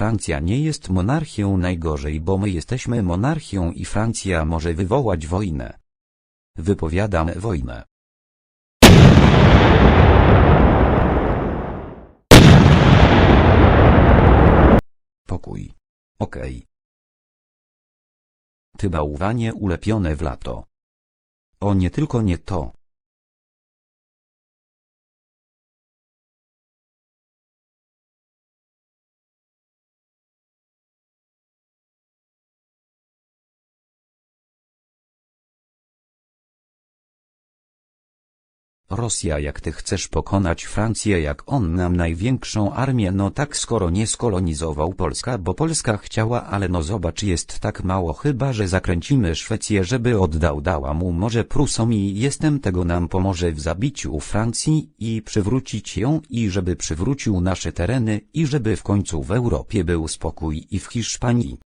Francja nie jest monarchią najgorzej, bo my jesteśmy monarchią i Francja może wywołać wojnę. Wypowiadam wojnę. Pokój. Okej. Ty bałwanie ulepione w lato. O nie tylko nie to. Rosja jak ty chcesz pokonać Francję jak on nam największą armię no tak skoro nie skolonizował Polska bo Polska chciała ale no zobacz jest tak mało chyba że zakręcimy Szwecję żeby oddał dała mu może Prusom i jestem tego nam pomoże w zabiciu Francji i przywrócić ją i żeby przywrócił nasze tereny i żeby w końcu w Europie był spokój i w Hiszpanii.